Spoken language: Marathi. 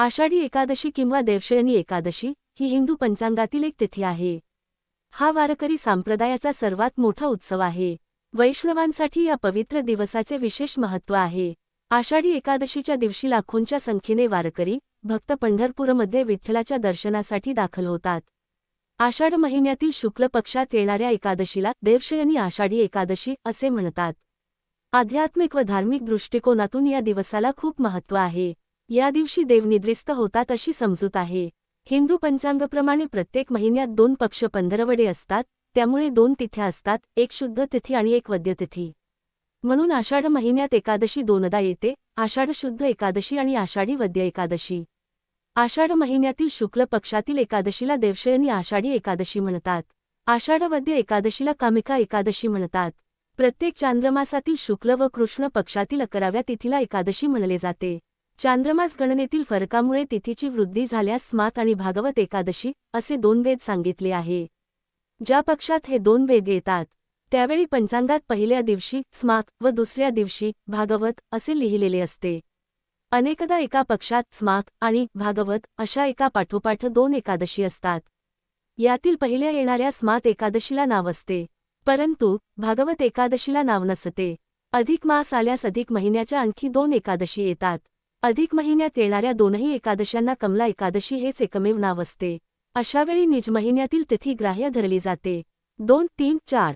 आषाढी एकादशी किंवा देवशयनी एकादशी ही हिंदू पंचांगातील एक तिथी आहे. हा वारकरी संप्रदायाचा सर्वात मोठा उत्सव आहे. वैष्णवांसाठी या पवित्र दिवसाचे विशेष महत्त्व आहे. आषाढी एकादशीच्या दिवशी लाखोंच्या संख्येने वारकरी भक्त पंढरपूरमध्ये विठ्ठलाच्या दर्शनासाठी दाखल होतात. आषाढ महिन्यातील शुक्ल पक्षात येणाऱ्या एकादशीला देवशयनी आषाढी एकादशी असे म्हणतात. आध्यात्मिक व धार्मिक दृष्टिकोनातून या दिवसाला खूप महत्त्व आहे. या दिवशी देव निद्रिस्त होतात अशी समजूत आहे. हिंदू पंचांगप्रमाणे प्रत्येक महिन्यात दोन पक्ष पंधरवडे असतात त्यामुळे दोन तिथ्या असतात एक शुद्ध तिथी आणि एक वद्य तिथी. म्हणून आषाढ महिन्यात एकादशी दोनदा येते आषाढ शुद्ध एकादशी आणि आषाढी वद्य एकादशी. आषाढ महिन्यातील शुक्ल पक्षातील एकादशीला देवशयनी आषाढी एकादशी म्हणतात. आषाढ वद्य एकादशीला कामिका एकादशी म्हणतात. प्रत्येक चांद्रमासातील शुक्ल व कृष्ण पक्षातील अकराव्या तिथीला एकादशी म्हणले जाते. चांद्रमास गणनेतील फरकामुळे तिथीची वृद्धी झाल्यास स्मात आणि भागवत एकादशी असे दोन वेद सांगितले आहे. ज्या पक्षात हे दोन वेद येतात त्यावेळी पंचांगात पहिल्या दिवशी स्मात व दुसऱ्या दिवशी भागवत असे लिहिलेले असते. अनेकदा एका पक्षात स्मात आणि भागवत अशा एका पाठोपाठ दोन एकादशी असतात. यातील पहिल्या येणाऱ्या स्मात एकादशीला नाव असते. परंतु भागवत एकादशीला नाव नसते. अधिक मास आल्यास अधिक महिन्याच्या आणखी दोन एकादशी येतात. अधिक महिन्यात येणाऱ्या दोनही एकादशांना कमला एकादशी हेच एकमेव नाव असते. अशावेळी निज महिन्यातील तिथी ग्राह्य धरली जाते. दोन तीन चार